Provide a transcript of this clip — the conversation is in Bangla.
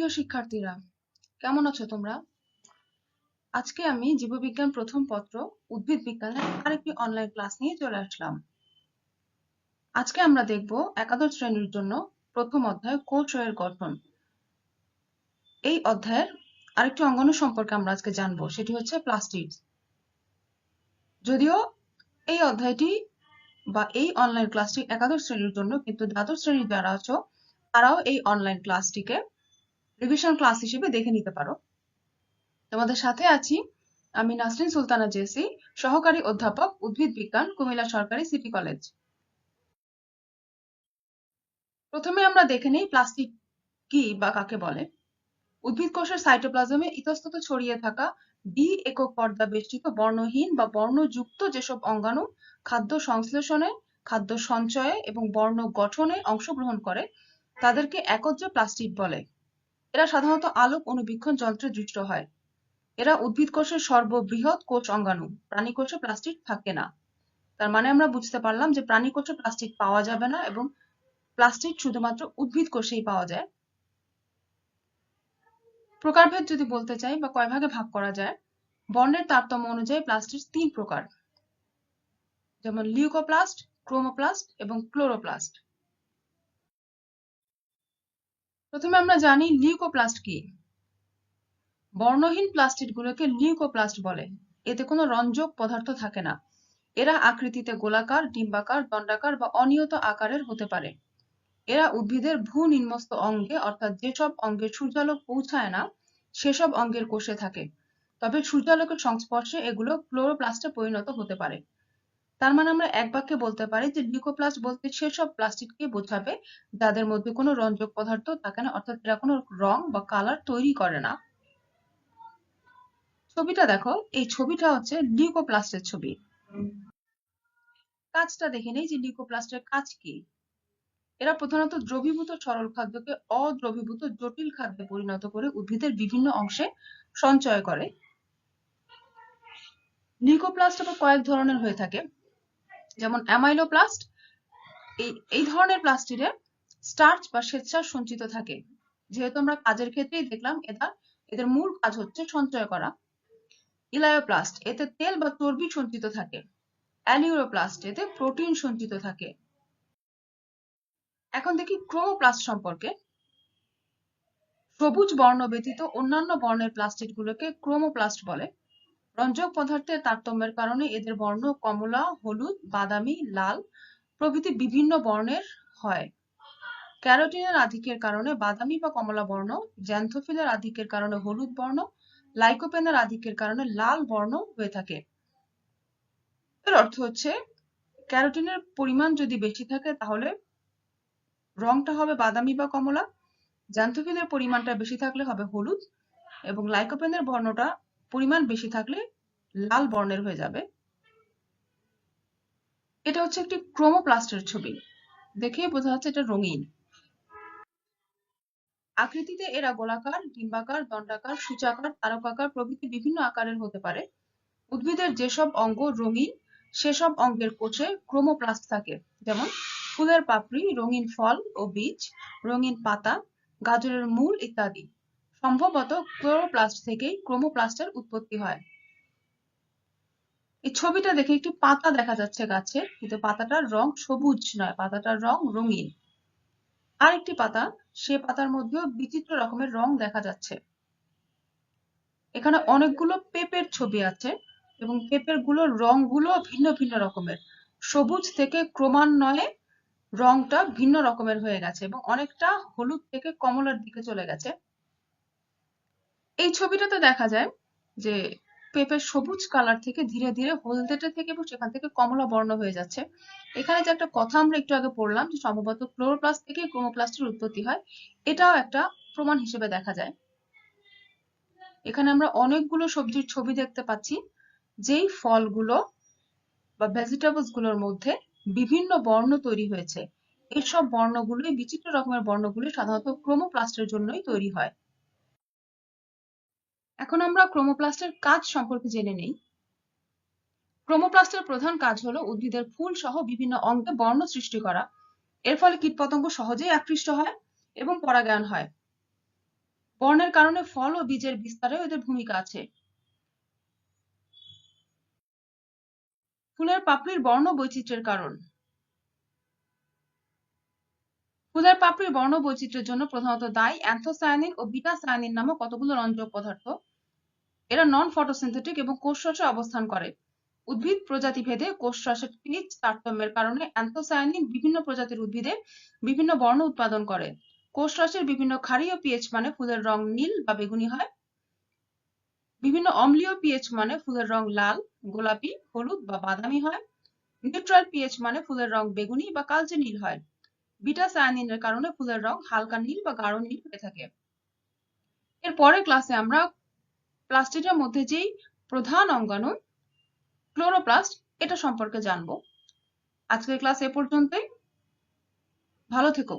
প্রিয় শিক্ষার্থীরা, কেমন আছো তোমরা? আজকে আমি জীববিজ্ঞান প্রথম পত্র, উদ্ভিদ বিজ্ঞানের আরেকটি অনলাইন ক্লাস নিয়ে চলে আসলাম। আজকে আমরা দেখব একাদশ শ্রেণির জন্য প্রথম অধ্যায় কোষ এর গঠন। এই অধ্যায়ের আরেকটি অঙ্গন সম্পর্কে আমরা আজকে জানব, সেটি হচ্ছে প্লাস্টিক যদিও এই অধ্যায়টি বা এই অনলাইন ক্লাসটি একাদশ শ্রেণির জন্য, কিন্তু দ্বাদশ শ্রেণির যারা আছো, তারাও এই অনলাইন ক্লাসটিকে রিভিশন ক্লাস হিসেবে দেখে নিতে পারো। তোমাদের সাথে আছি আমি নাসরিন সুলতানা জেসি, সহকারী অধ্যাপক, উদ্ভিদ বিজ্ঞান, কুমিল্লা সরকারি সিটি কলেজ। প্রথমে আমরা দেখে নিই প্লাস্টিক কি বা কাকে বলে। উদ্ভিদ কোষের সাইটোপ্লাজমে ইতস্তত ছড়িয়ে থাকা দ্বি একক পর্দা বেষ্টিত বর্ণহীন বা বর্ণযুক্ত যেসব অঙ্গাণু খাদ্য সংশ্লেষণে, খাদ্য সঞ্চয়ে এবং বর্ণ গঠনে অংশগ্রহণ করে, তাদেরকে একত্রে প্লাস্টিড বলে। এরা সাধারণত আলোক অনুবীক্ষণ যন্ত্রে দৃষ্ট হয়। এরা উদ্ভিদ কোষের সর্ববৃহৎ কোষ অঙ্গাণু। প্রাণী কোষে প্লাস্টিক থাকে না। তার মানে আমরা বুঝতে পারলাম যে প্রাণী কোষে প্লাস্টিক পাওয়া যাবে না এবং প্লাস্টিক শুধুমাত্র উদ্ভিদ কোষেই পাওয়া যায়। প্রকারভেদ যদি বলতে চাই বা কয় ভাগে ভাগ করা যায়, বর্ণের তারতম্য অনুযায়ী প্লাস্টিক তিন প্রকার। যেমন লিউকোপ্লাস্ট ক্রোমোপ্লাস্ট এবং ক্লোরোপ্লাস্ট প্রথমে আমরা জানি লিউকোপ্লাস্ট কি। বর্ণহীন প্লাস্টিডগুলোকে লিউকোপ্লাস্ট বলে। এতে কোনো রঞ্জক পদার্থ থাকে না। এরা আকৃতিতে গোলাকার, ডিম্বাকার, দণ্ডাকার বা অনিয়ত আকারের হতে পারে। এরা উদ্ভিদের ভূ নিম্নস্থ অঙ্গে, অর্থাৎ যেসব অঙ্গে সূর্যালোক পৌঁছায় না, সেসব অঙ্গের কোষে থাকে। তবে সূর্যালোকের সংস্পর্শে এগুলো ক্লোরোপ্লাস্টে পরিণত হতে পারে। তার মানে আমরা এক বাক্যে বলতে পারি যে লিউকোপ্লাস্ট বলতে সেসব প্লাস্টিককে বোঝাবে, যাদের মধ্যে কোনো রঞ্জক পদার্থ থাকে না, অর্থাৎ এরা কোনো রং বা কালার তৈরি করে না। ছবিটা দেখো, এই ছবিটা হচ্ছে লিউকোপ্লাস্টের ছবি। কাজটা দেখে নেই যে লিউকোপ্লাস্টের কাজ কি। এরা প্রধানত দ্রবীভূত সরল খাদ্যকে অদ্রবীভূত জটিল খাদ্যে পরিণত করে উদ্ভিদের বিভিন্ন অংশে সঞ্চয় করে। লিউকোপ্লাস্ট আবার কয়েক ধরনের হয়ে থাকে। যেমন অ্যামাইলোপ্লাস্ট এই এই ধরনের প্লাস্টিডে স্টার্চ বা স্বেচ্ছার সঞ্চিত থাকে। যেহেতু আমরা কাজের ক্ষেত্রেই দেখলাম এরা এদের মূল কাজ হচ্ছে সঞ্চয় করা। ইলায়োপ্লাস্ট এতে তেল বা চর্বি সঞ্চিত থাকে। অ্যালিউরোপ্লাস্ট এতে প্রোটিন সঞ্চিত থাকে। এখন দেখি ক্রোমোপ্লাস্ট সম্পর্কে। সবুজ বর্ণ ব্যতীত অন্যান্য বর্ণের প্লাস্টিকগুলোকে ক্রোমোপ্লাস্ট বলে। রঞ্জক পদার্থের তারতম্যের কারণে এদের বর্ণ কমলা, হলুদ, বাদামি, লাল প্রভৃতি বিভিন্ন বর্ণের হয়। ক্যারোটিনের আধিক্যের কারণে বাদামি বা কমলা বর্ণ, জ্যান্থোফিলের আধিক্যের কারণে হলুদ বর্ণ, লাইকোপেনের আধিক্যের কারণে লাল বর্ণ হয়ে থাকে। এর অর্থ হচ্ছে, ক্যারোটিনের পরিমাণ যদি বেশি থাকে তাহলে রংটা হবে বাদামি বা কমলা, জ্যান্থোফিলের পরিমাণটা বেশি থাকলে হবে হলুদ এবং লাইকোপেনের বর্ণটা পরিমাণ বেশি থাকলে লাল বর্ণের হয়ে যাবে। এটা হচ্ছে একটি ক্রোমোপ্লাস্টের ছবি। দেখে বোঝা যাচ্ছে এটা রঙিন। আকৃতিতে এরা গোলাকার, ডিম্বাকার, দণ্ডাকার, সূচাকার, তারকাকার প্রভৃতি বিভিন্ন আকারের হতে পারে। উদ্ভিদের যেসব অঙ্গ রঙিন, সেসব অঙ্গের কোষে ক্রোমোপ্লাস্ট থাকে। যেমন ফুলের পাপড়ি, রঙিন ফল ও বীজ, রঙিন পাতা, গাজরের মূল ইত্যাদি। সম্ভবত ক্লোরোপ্লাস্ট থেকেই ক্রোমোপ্লাস্টের উৎপত্তি হয়। এই ছবিটা দেখে একটি পাতা দেখা যাচ্ছে গাছের কিন্তু পাতাটার রং সবুজ নয়, পাতাটার রং রঙিন। আর একটি পাতা, সে পাতার মধ্যেও বিচিত্র রকমের রং দেখা যাচ্ছে। এখানে অনেকগুলো পেঁপের ছবি আছে এবং পেঁপেরগুলোর রংগুলো ভিন্ন ভিন্ন রকমের। সবুজ থেকে ক্রমান্বয়ে রংটা ভিন্ন রকমের হয়ে গেছে এবং অনেকটা হলুদ থেকে কমলার দিকে চলে গেছে। এই ছবিটাতে দেখা যায় যে পেঁপের সবুজ কালার থেকে ধীরে ধীরে হলদেটে থেকে এবং সেখান থেকে কমলা বর্ণ হয়ে যাচ্ছে। এখানে যে একটা কথা আমরা একটু আগে পড়লাম যে সম্ভবত ক্লোরোপ্লাস্ট থেকে ক্রোমোপ্লাস্টের উৎপত্তি হয়, এটাও একটা প্রমাণ হিসেবে দেখা যায়। এখানে আমরা অনেকগুলো সবজির ছবি দেখতে পাচ্ছি, যেই ফলগুলো বা ভেজিটেবলসগুলোর মধ্যে বিভিন্ন বর্ণ তৈরি হয়েছে। এইসব বর্ণগুলো বিচিত্র রকমের বর্ণগুলি সাধারণত ক্রোমোপ্লাস্টের জন্যই তৈরি হয়। এখন আমরা ক্রোমোপ্লাস্টের কাজ সম্পর্কে জেনে নেই। ক্রোমোপ্লাস্টের প্রধান কাজ হলো উদ্ভিদের ফুল সহ বিভিন্ন অঙ্গে বর্ণ সৃষ্টি করা। এর ফলে কীটপতঙ্গ সহজেই আকৃষ্ট হয় এবং পরাগায়ন হয়। বর্ণের কারণে ফল ও বীজের বিস্তারে এদের ভূমিকা আছে। ফুলের পাপড়ির বর্ণ বৈচিত্র্যের কারণ। ফুলের পাপড়ির বর্ণ বৈচিত্র্যের জন্য প্রধানত দায়ী অ্যান্থোসায়ানিন ও বিটা সায়ানিন নামক কতগুলো রঞ্জক পদার্থ এরা নন ফটোসিনথেটিক এবং কোষরসে অবস্থান করে। উদ্ভিদ প্রজাতি ভেদে কোষরসের পিচ তারতম্যের কারণে অ্যান্থোসায়ানিন বিভিন্ন প্রজাতির উদ্ভিদে বিভিন্ন বর্ণ উৎপাদন করে। কোষরসের বিভিন্ন ক্ষারীয় পিএইচ মানে ফুলের রং নীল বা বেগুনি হয়। বিভিন্ন অম্লীয় পিএইচ মানে ফুলের রং লাল, গোলাপি, হলুদ বা বাদামি হয়। নিউট্রাল পিএইচ মানে ফুলের রং বেগুনি বা কালচে নীল হয়। বিটা সায়ানিনের কারণে ফুলের রং হালকা নীল বা গাঢ় নীল হয়ে থাকে। এর পরের ক্লাসে আমরা প্লাস্টিডের মধ্যে যেই প্রধান অঙ্গাণু, ক্লোরোপ্লাস্ট, এটা সম্পর্কে জানব। আজকের ক্লাস এ পর্যন্তই। ভালো থেকো।